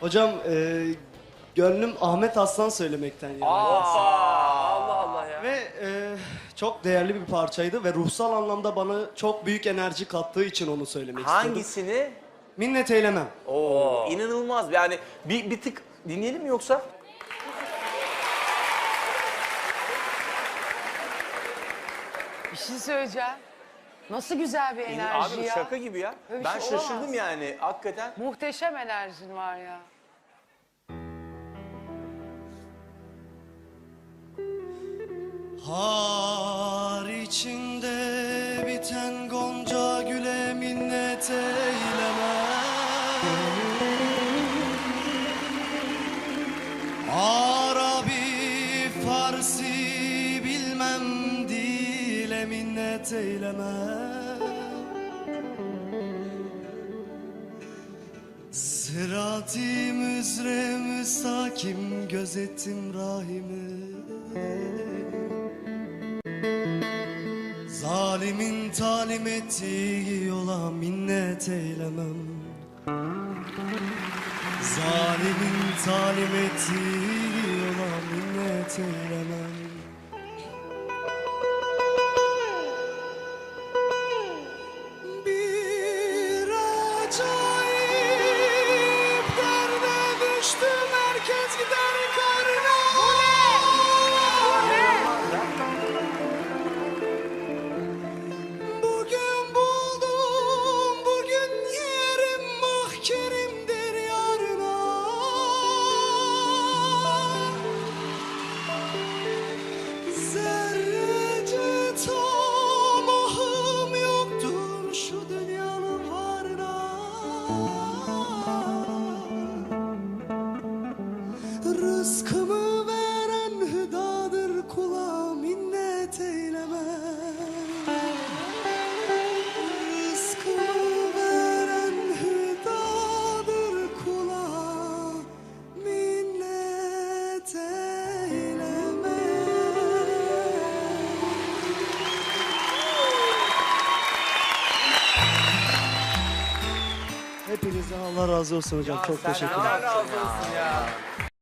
Hocam e, gönlüm Ahmet Aslan söylemekten yani. Allah Allah ya. Ve e, çok değerli bir parçaydı ve ruhsal anlamda bana çok büyük enerji kattığı için onu söylemek istedim. Hangisini? Minnet eylemem. Oo, inanılmaz. Yani bir, bir tık dinleyelim mi yoksa? Bir şey söyleyeceğim. Nasıl güzel bir enerji Abi ya. şaka gibi ya. Böyle bir ben şey şaşırdım olamaz. yani hakikaten. Muhteşem enerjin var ya. Har içinde biten gonca güle minnet eylemem Arabi, Farsi minnet eylemem Sırat-ı müzre müstakim gözettim rahimi. Zalimin talim ettiği yola minnet eylemem. Zalimin talim ettiği yola minnet eylemem acayip derde düştüm Rızkımı veren hüdadır kula minnet eyleme. Rızkımı veren hüdadır kula minnet eyleme. Hepinize Allah razı olsun hocam. Çok teşekkür ederim. Allah razı olsun ya.